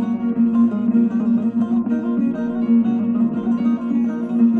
Thank you.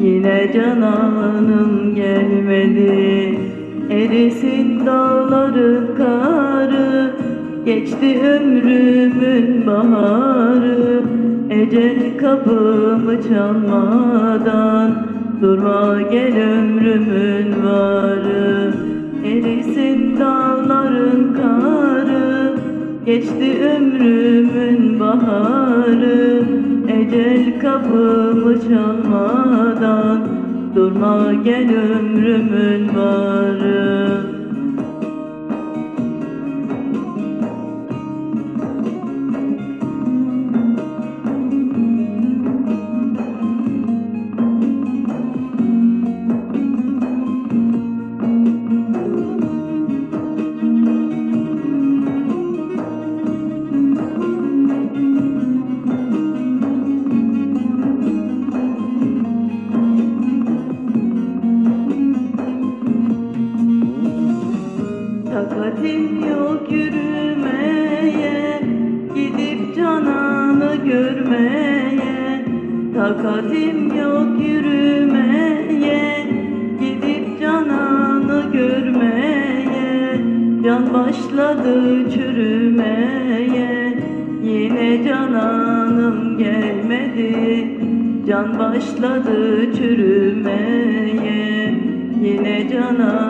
Yine cananım gelmedi. Erisin dağların karı. Geçti ömrümün baharı. Ecel kapımı çalmadan Durma gel ömrümün varı. Erisin dağların karı. Geçti ömrümün baharı kapımı çalmadan Durma gel ömrümün varı Takatim yok yürümeye Gidip cananı görmeye. Takatim yok yürümeye Gidip cananı görmeye. Can başladı çürümeye Yine cananım gelmedi. Can başladı çürümeye Yine cananım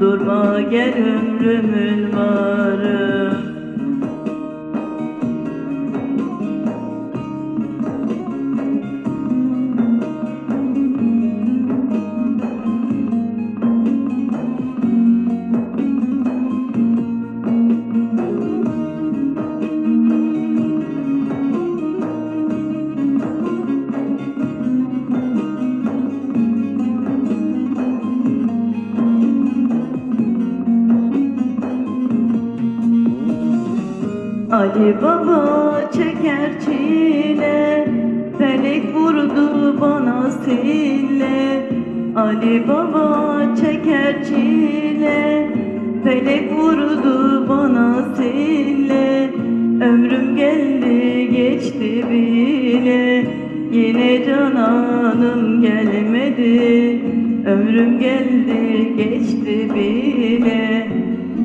Durma gel ömrümün varı Ali Baba çeker çile. Felek vurdu bana sille. Ali Baba çeker çile. Felek vurdu bana sille. Ömrüm geldi geçti bile. Yine cananım gelmedi. Ömrüm geldi geçti bile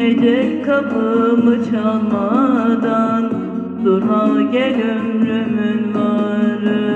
Ecel kapımı çalmadan Durma gel ömrümün var